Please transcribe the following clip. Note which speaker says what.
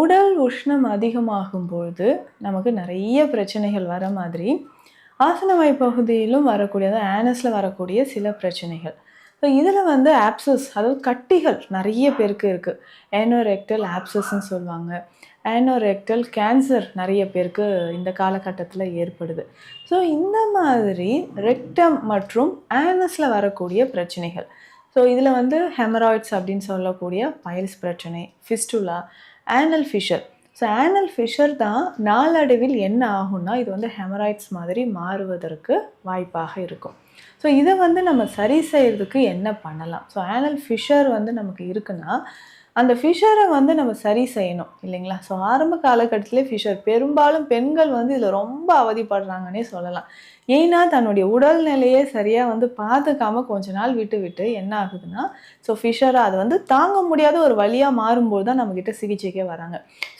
Speaker 1: உடல் உஷ்ணம் அதிகமாகும் பொழுது நமக்கு நிறைய பிரச்சனைகள் வர மாதிரி ஆசனவாய் பகுதியிலும் வரக்கூடிய அதாவது ஆனஸில் வரக்கூடிய சில பிரச்சனைகள். ஸோ இதில் வந்து ஆப்சஸ் அதாவது கட்டிகள் நிறைய பேருக்கு இருக்குது ஏனோரெக்டல் ஆப்சஸ்ன்னு சொல்லுவாங்க. ஆனோரெக்டல் கேன்சர் நிறைய பேருக்கு இந்த காலகட்டத்தில் ஏற்படுது. ஸோ இந்த மாதிரி ரெக்டம் மற்றும் ஆனஸில் வரக்கூடிய பிரச்சனைகள். ஸோ இதில் வந்து ஹெமராய்ட்ஸ் அப்படின்னு சொல்லக்கூடிய பைல்ஸ் பிரச்சனை fistula anal fissure so anal fissure தான் நாளடைவில் என்ன ஆகும்னா இது வந்து ஹெமராய்ட்ஸ் மாதிரி மாறுவதற்கு வாய்ப்பாக இருக்கும். ஸோ இதை வந்து நம்ம சரி செய்கிறதுக்கு என்ன பண்ணலாம்? ஸோ ஆனல் ஃபிஷர் வந்து நமக்கு இருக்குன்னா அந்த ஃபிஷரை வந்து நம்ம சரி செய்யணும் இல்லைங்களா? ஸோ ஆரம்ப காலகட்டத்திலே ஃபிஷர் பெரும்பாலும் பெண்கள் வந்து இதில் ரொம்ப அவதிப்படுறாங்கன்னே சொல்லலாம். ஏன்னா தன்னுடைய உடல்நிலையை சரியாக வந்து பார்த்துக்காம கொஞ்ச நாள் விட்டு விட்டு என்ன ஆகுதுன்னா ஸோ ஃபிஷராக அது வந்து தாங்க முடியாத ஒரு வழியாக மாறும்போது தான் நம்மக்கிட்ட சிகிச்சைக்கே வராங்க.